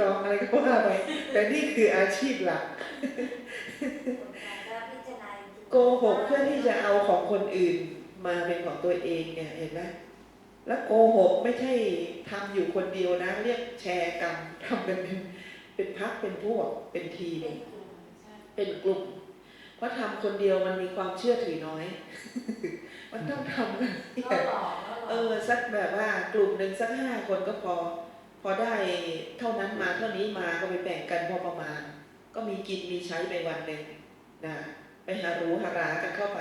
รองอะไรก็ว่าไปแต่นี่คืออาชีพหลัก โกหกเพื่อที่จะเอาของคนอื่นมาเป็นของตัวเองเนี่ยเห็นไหมแล้วโกหกไม่ใช่ทำอยู่คนเดียวนะ เรียกแชร์กันทำกันเป็นเป็นพักเป็นพวกเป็นทีมเป็นกลุ่ม เพราะทำคนเดียวมันมีความเชื่อถือน้อย มันต้องทำกันก็หลอกเออสักแบบว่ากลุ่มหนึ่งสักห้าคนก็พอพ อได้เท่านั้นมาเท่านี้มาก็ไปแบ่งกันพอประมาณ ก็มีกินมีใช้ไปวันหนึ่งนะไปหารู้หารากันเข้าไป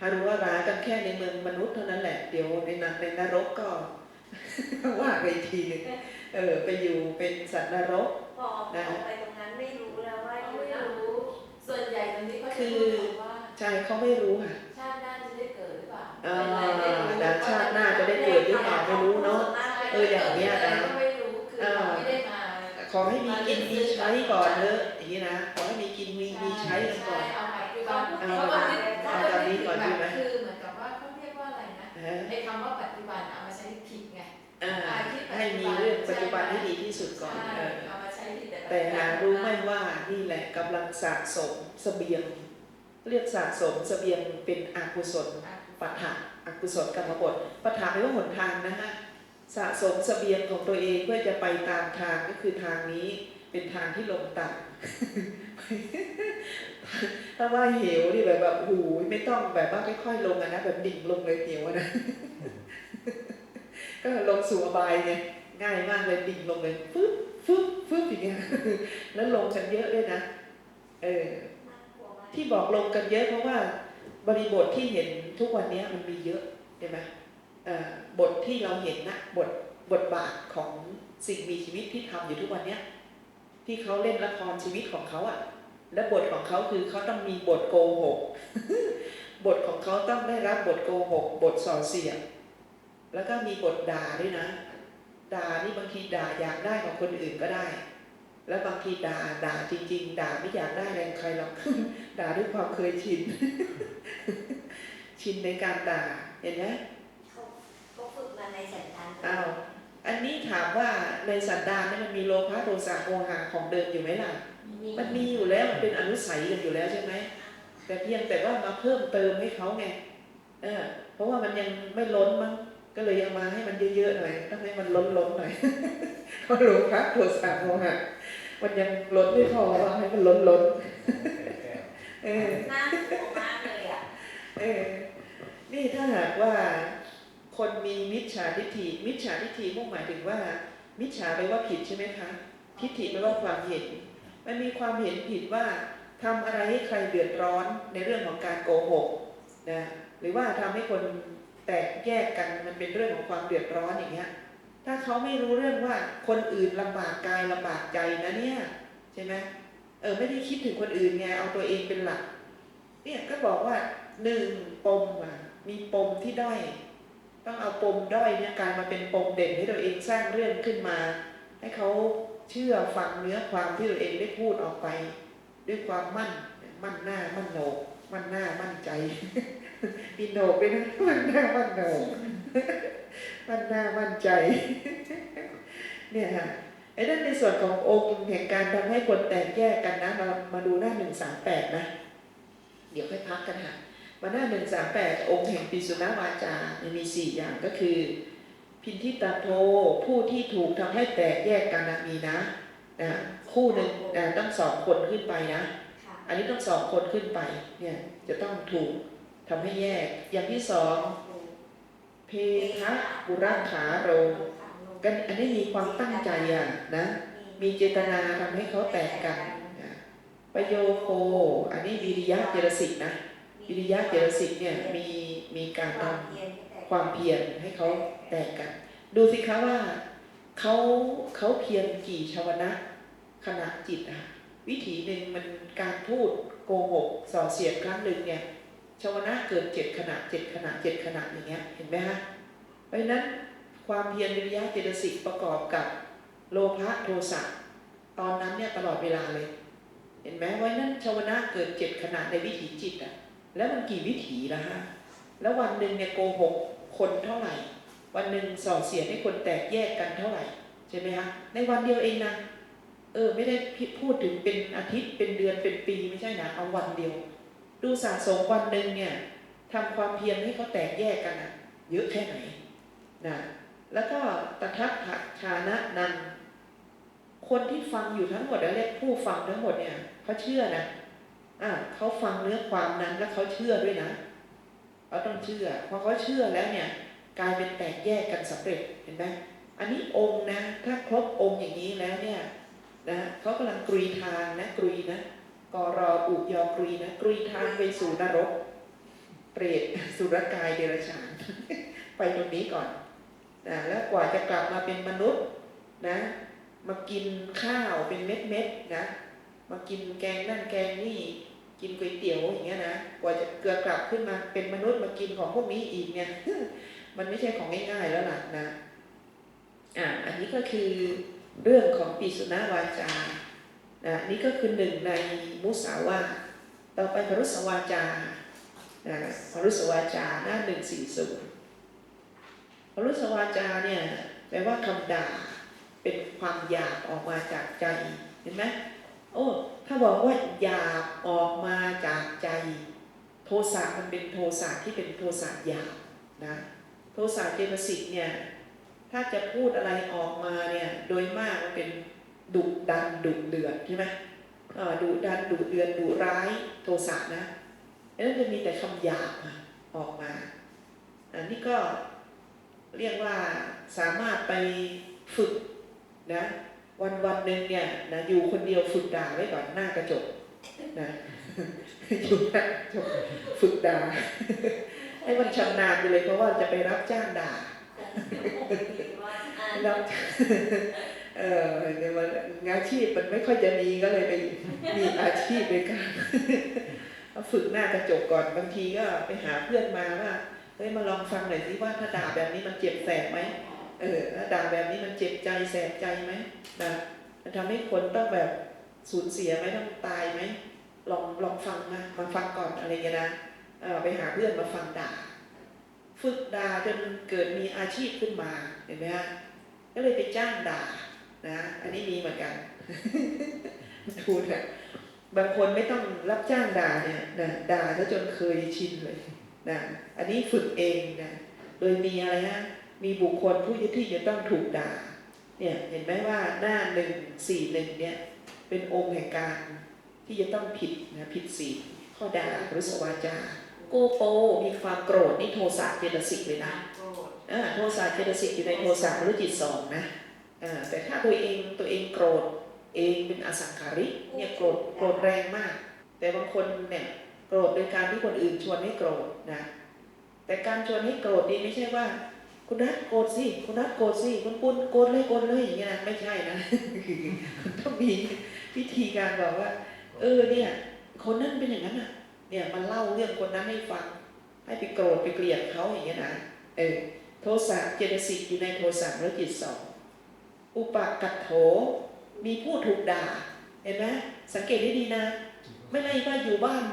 หารู้หารากันแค่ในเมืองมนุษย์เท่านั้นแหละเดี๋ยวในนัในนรกก็ว่าไปอีกทีหนึงเออไปอยู่เป็นสัตว์นรกพอออกไปตรงนั้นไม่รู้แล้วว่าอเขายู่ไม่นะรู้ ส่วนใหญ่ตอนนี้เขาจะคือพูดว่าใจเขาไม่รู้ค่ะชาติหน้าจะได้เกิดหรือเปล่าอ่านะชาติหน้าจะได้เกิดหรือเปล่าไม่รู้เนาะ เอออย่างเนี้ยนะก็ไม่รู้คือเขาไม่ได้มาขอให้มีกินมีใช้ก่อนเถอะอย่างนี้นะขอให้มีกินมีมีใช้กันก่อนเอาปัจจุบันเอาเขาก็คิดเอาเขาตอนนี้ก่อนดีไหมคือเหมือนกับว่าเขาเรียกว่าอะไรนะนะฮะไอ้คำว่าปัจจุบันเอามาใช้ผิดไงอ่าให้มีเรื่องปัจจุบันให้ดีที่สุดก่อนใช่เออเอามาใช้ผิดแต่หารู้ไหมว่านี่แหละกำลังสะสมเสบียง เรียกสะสมเสบียงเป็นอกุศลปะทะอกุศลกรรมบทปะทะแปลว่าหนทางนะฮะ สะสมสเสบียงของตัวเองเพื่อจะไปตามทางก็คือทางนี้เป็นทางที่ลงต่ำถ้าว่าเหวนี่แบบแบบโอ้โหไม่ต้องแบบว่าค่อยๆลงนะแบบดิ่งลงเลยเหวนะ ก็ลงสู่อบายไงง่ายมากเลยดิ่งลงเลยฟึ๊บฟึ๊บฟึ๊บอย่างเงี้ยแล้วลงกันเยอะด้วยนะเออที่บอกลงกันเยอะเพราะว่าบริบทที่เห็นทุกวันนี้มันมีเยอะใช่ไหม บทที่เราเห็นนะบทบทบาทของสิ่งมีชีวิตที่ทำอยู่ทุกวันเนี้ยที่เขาเล่นละครชีวิตของเขาอะ และบทของเขาคือเขาต้องมีบทโกหก บทของเขาต้องได้รับบทโกหก บทส่อเสียดแล้วก็มีบทด่าด้วยนะ ด่านี่บางทีด่าอยากได้ของคนอื่นก็ได้ แล้วบางทีด่าด่าจริง ๆ ด่าไม่อยากได้แรงใครหรอก ด่าด้วยความเคยชิน ชินในการด่า เห็นไหม เขาเขาฝึกมา ในสันดานอ้าวอันนี้ถามว่าในสันดานนี่มันมีโลภะโทสะโมหะของเดิมอยู่ไหมล่ะ มันมีอยู่แล้วมันเป็นอนุสัยกันอยู่แล้วใช่ไหมแต่เพียงแต่ว่ามาเพิ่มเติมให้เขาไงเออเพราะว่ามันยังไม่ล้นมั้งก็เลยยังมาให้มันเยอะๆหน่อยต้องให้มันล้นล้นๆหน่อยเพราะโลภะโทสะโมหะมันยังล้นไม่พอว่าให้มันล้นล้นๆเออน่ากลัวมากเลยอะเออนี่ถ้าหากว่า คนมีมิจฉาทิฏฐิ มิจฉาทิฏฐิมุ่งหมายถึงว่า มิจฉาแปลว่าผิดใช่ไหมคะ ทิฏฐิแปลว่าความเห็น มันมีความเห็นผิดว่าทำอะไรให้ใครเดือดร้อนในเรื่องของการโกหกนะหรือว่าทำให้คนแตกแยกกันมันเป็นเรื่องของความเดือดร้อนอย่างเงี้ยถ้าเขาไม่รู้เรื่องว่าคนอื่นลำบากกายลำบากใจนะเนี่ยใช่ไหมเออไม่ได้คิดถึงคนอื่นไงเอาตัวเองเป็นหลัก เนี่ยก็บอกว่าหนึ่งปมอะมีปมที่ด้อย ต้องเอาปมด้อยเนี่ยกลายมาเป็นปมเด่นให้ตัวเองสร้างเรื่องขึ้นมา ให้เขาเชื่อฟังเนื้อความที่ตัวเองได้พูดออกไป ด้วยความมั่นมั่นหน้ามั่นโหนกมั่นหน้ามั่นใจมีโหนกด้วยนะมั่นหน้ามั่นโหนกมั่นหน้ามั่นใจ เนี่ยฮะไอ้นั่นในส่วนขององค์แห่งการทำให้คนแตกแยกกันนะ เรามาดูหน้าหนึ่งสามแปดนะ เดี๋ยวค่อยพักกันค่ะ มาหน้าหนึ่งสามแปดองค์แห่งปิสุนาวาจามันมีสี่อย่างก็คือ พินทิตาโทผู้ที่ถูกทำให้แตกแยกกันนะมีนะนะคู่หนึ่งนะต้องสองคนขึ้นไปนะค่ะอันนี้ต้องสองคนขึ้นไปเนี่ยจะต้องถูกทำให้แยก อย่างที่สองเพคะบุรักขาโรกันอันนี้มีความตั้งใจอะนะ มีเจตนาทำให้เขาแตกกันนะประโยโค อันนี้วิริยะเจรสิกนะ วิริยะเจรสิกเนี่ยมีมีการทำความเพียรให้เขาแตกกัน ดูสิคะว่าเขาเขาเพียรกี่ชาวนะขณะจิตอะวิถีหนึ่งมันการพูดโกหกส่อเสียดครั้งหนึ่งเนี่ยชาวนะเกิดเจ็ดขณะเจ็ดขณะเจ็ดขณะอย่างเงี้ยเห็นไหมฮะเพราะฉะนั้นความเพียรวิริยะเจตสิกประกอบกับโลภะโทสะตอนนั้นเนี่ยตลอดเวลาเลย เห็นไหมว่านั้นชาวนะเกิดเจ็ดขณะในวิถีจิตอะ แล้วมันกี่วิถีละฮะ แล้ววันหนึ่งเนี่ยโกหกคนเท่าไหร่ วันหนึ่งส่อเสียดให้คนแตกแยกกันเท่าไหร่ใช่ไหมคะในวันเดียวเองนะ เออไม่ได้พูดถึงเป็นอาทิตย์เป็นเดือนเป็นปีไม่ใช่นะ เอาวันเดียว ดูสะสมวันหนึ่งเนี่ยทำความเพียรให้เขาแตกแยกกันนะเยอะแค่ไหนนะแล้วก็ตทัพพะชานะนันคนที่ฟังอยู่ทั้งหมดแล้วเรียกผู้ฟังทั้งหมดเนี่ยเขาเชื่อนะ อ่าเขาฟังเนื้อความนั้นแล้วเขาเชื่อด้วยนะเขาต้องเชื่อพอเขาเชื่อแล้วเนี่ยกลายเป็นแตกแยกกันสำเร็จเห็นไหมอันนี้องค์นะ ถ้าครบองค์อย่างนี้แล้วเนี่ยนะเขากำลังกรีทางนะกรีนะกรออุยอกรีนะกรีทางไปสู่นรก เปรตสุรกายเดรัจฉาน ไปตรงนี้ก่อนนะแล้วกว่าจะกลับมาเป็นมนุษย์นะ มากินข้าวเป็นเม็ดเม็ดๆนะ มากินแกงนั่นแกงนี่ กินก๋วยเตี๋ยวอย่างเงี้ยนะกว่าจะเกลือกลับขึ้นมา เป็นมนุษย์มากินของพวกนี้อีกเนี่ยมันไม่ใช่ของง่ายๆแล้วล่ะนะอ่าอันนี้ก็คือเรื่องของปีสุนาวาจานะนี่ก็คือหนึ่งในมุสาวาต่อไปพรุสวาจานะพรุสวาจาหน้าหนึ่งสี่ศูนย์พรุสวาจาเนี่ยแปลว่าคำด่าเป็นความหยาบออกมาจากใจเห็นไหม โอ้ถ้าบอกว่าหยาบออกมาจากใจ โทสะมันเป็นโทสะที่เป็นโทสะหยาบนะโทสะเจตสิกเนี่ยถ้าจะพูดอะไรออกมาเนี่ยโดยมากมันเป็นดุดันดุเดือดใช่ไหมอ่อดุดันดุเดือดดุร้ายโทสะนะแล้วจะมีแต่คำหยาบออกมาอันนี้ก็เรียกว่าสามารถไปฝึกนะ วันวันหนึ่งเนี่ยนะอยู่คนเดียวฝึกด่าไว้ก่อนหน้ากระจกนะอยู่หน้ากระจกฝึกด่าให้มันชำนาญไปเลยเพราะว่าจะไปรับจ้างด่ารับเออเนี่ยมันงานชีพมันไม่ค่อยจะมีก็เลยไปมีอาชีพในการฝึกหน้ากระจกก่อนบางทีก็ไปหาเพื่อนมาว่าเฮ้ยมาลองฟังหน่อยสิว่าถ้าด่าแบบนี้มันเจ็บแสบไหม เออถ้าด่าแบบนี้มันเจ็บใจแสบใจไหมนะมันทำให้คนต้องแบบสูญเสียไหมต้องตายไหมลองลองฟังมามาฟังก่อนอะไรเงี้ยนะเออไปหาเพื่อนมาฟังด่า ฝึกด่าจนเกิดมีอาชีพขึ้นมาเห็นไหมฮะก็เลยไปจ้างด่านะอันนี้มีเหมือนกันดูเถอะบางคนไม่ต้องรับจ้างด่าเนี่ยนะด่าซะจนเคยชินเลยนะอันนี้ฝึกเองนะโดยมีอะไรฮะ มีบุคคลผู้ที่จะต้องถูกด่าเนี่ยเห็นไหมว่าหน้าหนึ่งสี่หนึ่งเนี่ยเป็นองค์แห่งการที่จะต้องผิดนะผิดศีลข้อด่าหรือสวาจาโกโปมีความโกรธนี่โทสะเจตสิกเลยนะโกรธอ่าโทสะเจตสิกอยู่ในโทสะหรือจิตสองนะอ่าแต่ถ้าตัวเองตัวเองโกรธเองเป็นอสังขาริเนี่ยโกรธโกรธแรงมาก แต่บางคนเนี่ยโกรธโดยการที่คนอื่นชวนให้โกรธนะแต่การชวนให้โกรธนี่ไม่ใช่ว่า คุณนัทโกรธสิคุณนัทโกรธสิคุณปุณโกรธเลยโกรธเลยอย่างเงี้ยนะไม่ใช่นะต้องมีวิธีการบอกว่า เออเนี่ย คนนั้นเป็นอย่างนั้นอะ เนี่ยมันเล่าเรื่องคนนั้นให้ฟัง ให้ไปโกรธไปเกลียดเขาอย่างเงี้ยนะเออโทสะเจตสิกอยู่ในโทสะและจิตสองอุปกัตโถมีผู้ถูกด่า เห็นไหมสังเกตให้ดีนะ ไม่ได้ว่าอยู่บ้าน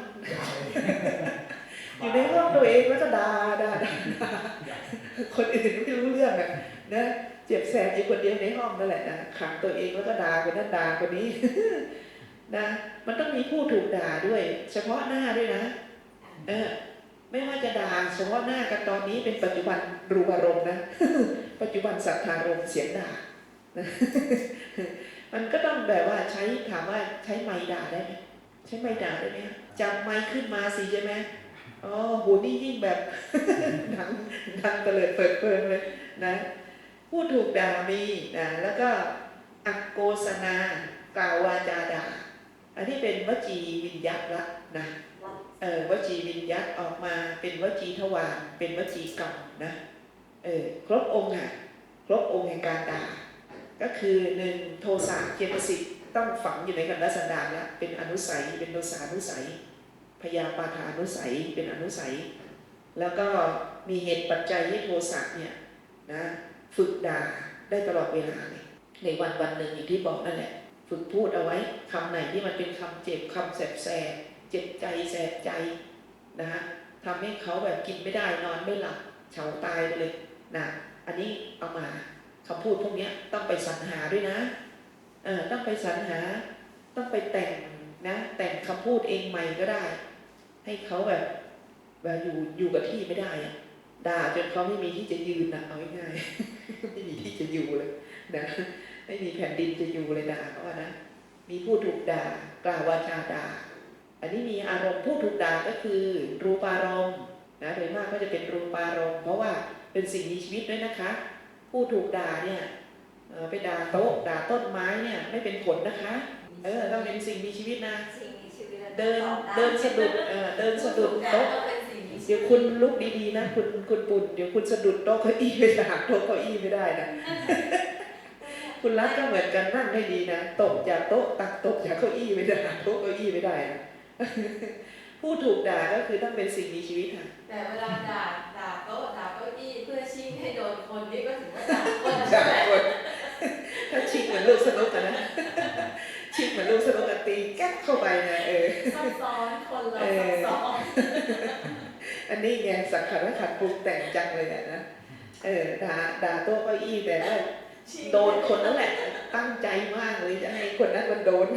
อยู่ในห้องตัวเองก็ด่าด่าด่าด่า คนอื่นไม่รู้เรื่องอะนะเจ็บแสบอยู่คนเดียวในห้องนั่นแหละนะขังตัวเองแล้วก็ด่าคนนั้นด่าคนนี้นะมันต้องมีผู้ถูกด่าด้วย เฉพาะหน้าด้วยนะ เออ ไม่ว่าจะด่าเฉพาะหน้ากันตอนนี้เป็นปัจจุบันรูปารมณ์นะ ปัจจุบันสัทธารมณ์เสียงด่านะมันก็ต้องแบบว่าใช้ถามว่าใช้ไม้ด่าได้ไหมใช้ไม้ด่าได้ไหมจับไม้ขึ้นมาสิใช่ไหม อ๋อหูนี่ยิ่งแบบดังดังเตลิดเปิดเปิงเลยนะผู้ถูกด่ามีนะแล้วก็อักโกสนากล่าววาจาด่าอันนี้เป็นวจีวิญญัตละนะเออวจีวิญญัตออกมาเป็นวจีทวารเป็นวจีกรรมนะเออครบองค์อะครบองค์แห่งการด่า ก็คือหนึ่งโทสะเจตสิกต้องฝังอยู่ในกันดสันดานละเป็นอนุสัยเป็นโทสานุสัย พยาปาทานุสัยเป็นอนุสัย แล้วก็มีเหตุปัจจัยให้โทสะเนี่ยนะฝึกด่าได้ตลอดเวลาเลยในวันวันหนึ่งอย่างที่บอกนั่นแหละ ฝึกพูดเอาไว้คำไหนที่มันเป็นคำเจ็บคำแสบแสบเจ็บใจแสบใจนะฮะทำให้เขาแบบกินไม่ได้นอนไม่หลับเฉาตายไปเลยนะอันนี้เอามาคำพูดพวกนี้ต้องไปสรรหาด้วยนะเออต้องไปสรรหา ต้องไปแต่ง นะแต่งคำพูดเองใหม่ก็ได้ ให้เขาแบบแบบอยู่อยู่กับที่ไม่ได้อะด่าจนเขาไม่มีที่จะยืนนะเอาง่ายๆไม่มีที่จะอยู่เลยนะไม่มีแผ่นดินจะอยู่เลยด่าเขาอะนะมีผู้ถูกด่ากล่าววาจาด่า อันนี้มีอารมณ์ผู้ถูกด่าก็คือ รูปารมณ์นะโดยมากก็จะเป็นรูปารมณ์เพราะว่าเป็นสิ่งมีชีวิตด้วยนะคะ ผู้ถูกด่าเนี่ยไปด่าโต๊ะด่าต้นไม้เนี่ยไม่เป็นผลนะคะ เออต้องเป็นสิ่งมีชีวิตนะ สิ่งมีชีวิตเดินตอบไเดินสะดุดเออเดินสะดุดแต่โต๊ะต้องเป็นสิ่งมีชีเดี๋ยววิตคุณลุกดีๆนะ คุณคุณปุ่นเดี๋ยวคุณสะดุดโต๊ะเก้าอี้ไปหักโต๊ะเก้าอี้ไม่ได้นะคุณรักก็เหมือนกันนั่งให้ดีนะตกจากโต๊ะตักตกจากเก้าอี้ไม่ได้หักโต๊ะเก้าอี้ไม่ได้นะผู้ถูกด่าก็คือต้องเป็นสิ่งมีชีวิตค่ะแต่เวลาด่าด่าโต๊ะด่าเก้าอี้เพื่อชิงให้โดนคนนี่ก็ถือว่าด่าคนด่าคนถ้าชิงเหมือนลูกสนุกอะนะ ชิงเหมือนลูกสนุกอะตีแก๊กเข้าไปนะเออซับซ้อนคนเราเออซับซ้อนอันนี้ไงสังขารขัดปรุงแต่งจังเลยอะนะเออด่าด่าโต๊ะเก้าอี้แต่ว่าชิงโดนคนนั้นแหละ ตั้งใจมากเลยจะให้คนนั้นมันโดน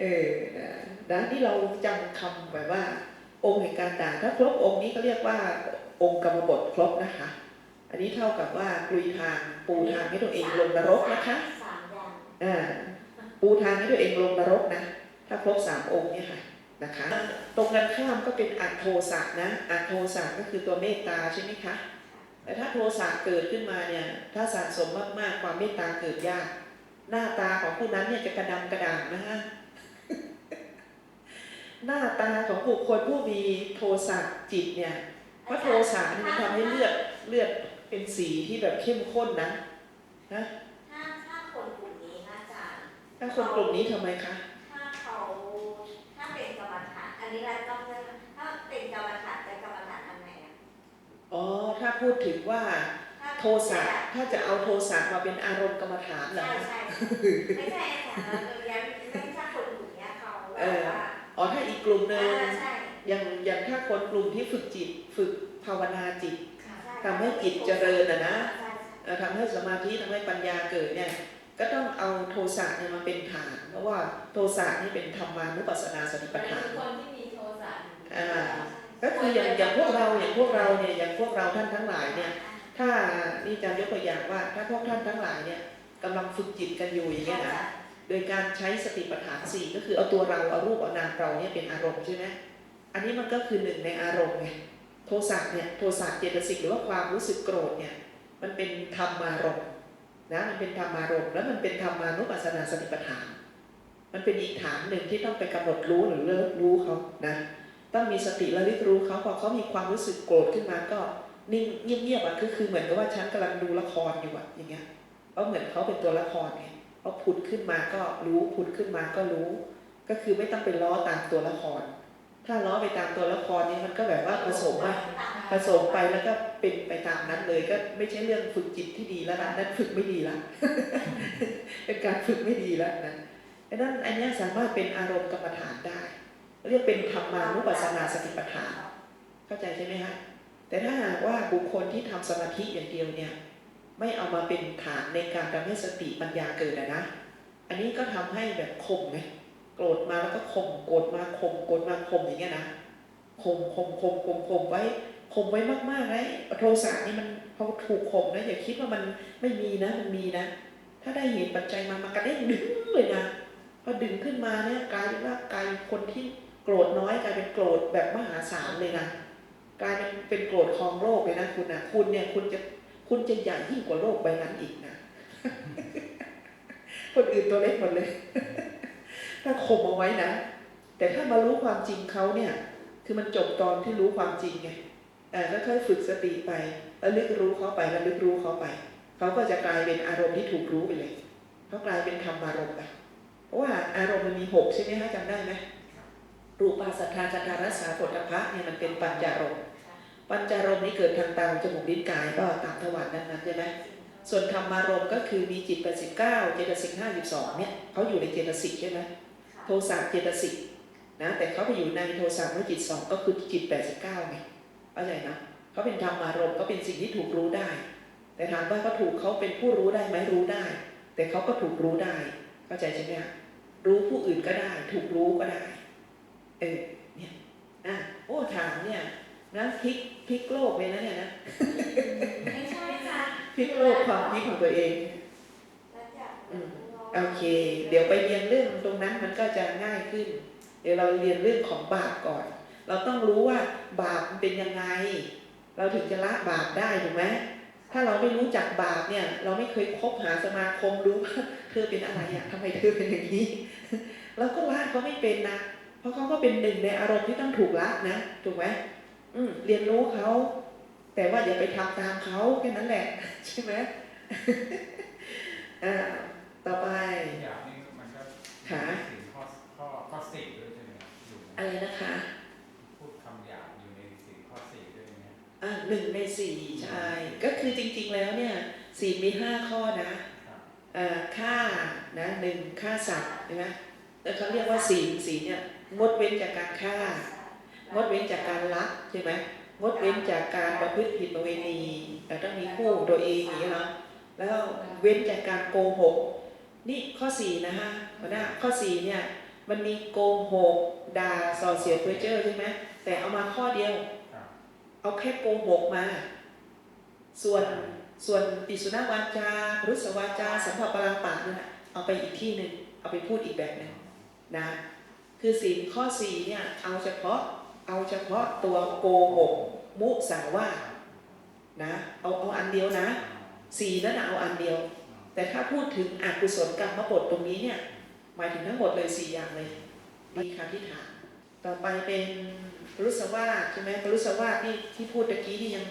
เออนะนะที่เราจำคำแบบว่า องค์แห่งการด่าถ้าครบองค์นี้ก็เรียกว่า องค์กรรมบทครบนะคะ อันนี้เท่ากับว่ากลุยทางปูทางให้ตัวเองลงนรกนะคะ ปูทางให้ตัวเองลงนรกนะ ถ้าครบสามองค์เนี่ยค่ะนะคะ ตรงกันข้ามก็เป็นอัตโทสะนะอัตโทสะก็คือตัวเมตตาใช่ไหมคะ แต่ถ้าโทสะเกิดขึ้นมาเนี่ย ถ้าสะสมมากๆความเมตตาเกิดยาก หน้าตาของผู้นั้นเนี่ยจะกระดำกระด่างนะฮะหน้าตาของบุคคลผู้มีโทสะจิตเนี่ยเพราะโทสะมันทำให้เลือดเลือดเป็นสีที่แบบเข้มข้นนะนะ ถ้าถ้าคนกลุ่มนี้นะอาจารย์ ถ้าคนกลุ่มนี้ทำไมคะ ถ้าเขาถ้าเป็นกรรมฐานอันนี้เราต้องเลือกถ้าเป็นกรรมฐานจะกรรมฐานทำไงอะอ๋อ ถ้าพูดถึงว่าถ้าโทสะถ้าจะเอาโทสะมาเป็นอารมณ์กรรมฐานเหรอใช่คะใช่ไม่ใช่อาจารย์เราเรียนไม่ใช่คนกลุ่มเนี้ยเขาแบเอบอว่าอ๋อถ้าอีกกลุ่มหนึ่งอ่าใช่อย่างอย่างถ้าคนกลุ่มที่ฝึกจิตฝึกภาวนาจิตค่ะใช่ทำให้จิตเจริญน่ะนะใช่ใช่เอ่อทำให้สมาธิทำให้ปัญญาเกิดเนี่ย ก็ต้องเอาโทสะเนี่ยมาเป็นฐาน เพราะว่าโทสะนี่เป็นธรรมานุปัสสนาสติมัปัฏนฐานคือคนที่มีโทสะอ่าก็คืออย่างอย่างพวกเราอย่างพวกเราเนี่ยอย่างพวกเราท่านทั้งหลายเนี่ย ถ้านี่จะยกตัวอย่างว่า ถ้าพวกท่านทั้งหลายเนี่ยกำลังฝึกจิตกันอยู่อย่างเงี้ยนะโดยการใช้สติปัฏฐานสี่ก็คือเอาตัวเราเอารูปเอานามเราเนี่ยเป็นอารมณ์ใช่ไหมอันนี้มันก็คือหนึ่งในอารมณ์ไงโทสะเนี่ยโทสะเจตสิกหรือว่าความรู้สึกโกรธเนี่ยมันเป็นธรรมารมณ์ นะมันเป็นธรรมารมณ์แล้วมันเป็นธรรมานุปัสสนาสติปัฏฐาน มันเป็นอีกฐานหนึ่งที่ต้องไปกำหนดรู้หรือเลิกรู้เขานะต้องมีสติระลึกรู้เขาพอเขามีความรู้สึกโกรธขึ้นมาก็นิ่งเงียบๆอะก็คือเหมือนกับว่าฉันกำลังดูละครอยู่อะอย่างเงี้ยเพราเหมือนเขาเป็นตัวละครไงพอผุดขึ้นมาก็รู้ผุดขึ้นมาก็รู้ ก็คือไม่ต้องไปล้อตามตัวละคร ถ้าล้อไปตามตัวละครนี้มันก็แบบว่าผสมอะผสมไปแล้วก็เป็นไปตามนั้นเลย ก็ไม่ใช่เรื่องฝึกจิตที่ดีแล้วนะนั่นฝึกไม่ดีละเป็นการฝึกไม่ดีแล้วนะดังนั้นอันเนี้ยสามารถเป็นอารมณ์กรรมฐานได้ เรียกเป็นธรรมานุปัสสนาสติปัฏฐาน เข้าใจใช่ไหมฮะแต่ถ้าหากว่าบุคคลที่ทำสมาธิอย่างเดียวเนี่ย ไม่เอามาเป็นฐานในการทำให้สติปัญญาเกิดอะนะ อันนี้ก็ทำให้แบบข่มไง โกรธมาแล้วก็ข่มโกรธมาข่มโกรธมาข่มอย่างเงี้ยนะข่มข่มข่มข่มข่มไว้ข่มไว้มากๆเลยโทสะนี่มันพอถูกข่มนะอย่าคิดว่ามันไม่มีนะมันมีนะ ถ้าได้เหตุปัจจัยมามันกระเด้งดึงเลยนะพอดึงขึ้นมาเนี่ยกลายเป็นว่ากลายเป็นคนที่โกรธน้อยกลายเป็นโกรธแบบมหาศาลเลยนะกลายเป็นเป็นโกรธครองโลกเลยนะคุณนะคุณเนี่ยคุณจะคุณจะใหญ่ยิ่งกว่าโลกใบนั้นอีกนะคนอื่นตัวเล็กหมดเลย ถ้าข่มเอาไว้นะ แต่ถ้ามารู้ความจริงเขาเนี่ย คือมันจบตอนที่รู้ความจริงไงเออค่อยฝึกสติไป แล้วลึกรู้เขาไปแล้วลึกรู้เขาไป เขาก็จะกลายเป็นอารมณ์ที่ถูกรู้ไปเลย เขากลายเป็นธรรมารมณ์ไป เพราะว่าอารมณ์มันมีหกใช่ไหมคะจำได้ไหมรูปาสัทธาจันทารสาผลพระเนี่ยมันเป็นปัญจารมณ์ ปัญจารมณ์นี้เกิดทางตาจมูกลิ้นกายก็ตามทวารนั้นๆใช่ไหมส่วนธรรมารมณ์ก็คือมีจิต89เก้าเจตสิก52เนี่ยเขาอยู่ในเจตสิกใช่ไหม โทสะเจตสิกนะแต่เขาไปอยู่ในโทสะเมื่อจิตสองก็คือจิต 89ไงเข้าใจนะเขาเป็นธรรมารมณ์ก็เป็นสิ่งที่ถูกรู้ได้ แต่ถามว่าเขาถูกเขาเป็นผู้รู้ได้ไหมรู้ได้ แต่เขาก็ถูกรู้ได้ เข้าใจใช่ไหมคะรู้ผู้อื่นก็ได้ ถูกรู้ก็ได้ เออเนี่ยอะโอ้ถามเนี่ยนะพลิกพลิกโลกเลยนะเนี่ยนะไม่ใช่ค่ะพลิกโลกความคิดของตัวเองแล้วจะอืม โอเค เดี๋ยวไปเรียนเรื่องตรงนั้นมันก็จะง่ายขึ้น เดี๋ยวเราเรียนเรื่องของบาปก่อน เราต้องรู้ว่าบาปมันเป็นยังไง เราถึงจะละบาปได้ถูกไหมถ้าเราไม่รู้จักบาปเนี่ย เราไม่เคยคบหาสมาคมรู้ว่าเธอเป็นอะไรอะทำไมเธอเป็นอย่างนี้เราก็ละเขาไม่เป็นนะเพราะเขาก็เป็นหนึ่งในอารมณ์ที่ต้องถูกละนะถูกไหมอืมเรียนรู้เขาแต่ว่าอย่าไปทำตามเขาแค่นั้นแหละใช่ไหมอ่า ต่อไปอยากนี่มันก็หาถึงข้อข้อข้อสี่ด้วยใช่ไหมครับอยู่อะไรนะคะ พูดคำหยาบอยู่ในสิ่งข้อสี่ด้วยไหมครับอ่าหนึ่งในสี่ใช่ก็คือจริงๆแล้วเนี่ยศีลมีห้าข้อนะครับอ่าฆ่านะหนึ่งฆ่าสัตว์ใช่ไหมแล้วเขาเรียกว่าศีลศีลเนี่ยงดเว้นจากการฆ่างดเว้นจากการลักใช่ไหมงดเว้นจากการประพฤติผิดประเวณีแต่ต้องมีคู่ของตัวเองอย่างนี้ยเนาะแล้วเว้นจากการโกหก นี่ข้อสี่นะฮะหัวหน้าข้อสี่เนี่ยมันมีโกหกด่าส่อเสียดเพ้อเจอใช่ไหมแต่เอามาข้อเดียว เอาแค่โกหกมา ส่วนส่วนปิสุนาวาจารุสวาจาสัมผัสปรังปากเนี่ยเอาไปอีกที่หนึ่งเอาไปพูดอีกแบบหนึ่งนะคือศีลข้อสี่เนี่ยเอาเฉพาะเอาเฉพาะตัวโกหกมุสาวาทนะเอาเอาอันเดียวนะสีนั่นนะเอาอันเดียว แต่ถ้าพูดถึงอกุศลกรรมบทตรงนี้เนี่ยหมายถึงทั้งหมดเลยสี่อย่างเลยมีคำที่ถามต่อไปเป็นรุสวาสใช่ไหมรุสวาสนี่ที่พูดตะกี้นี่ยัง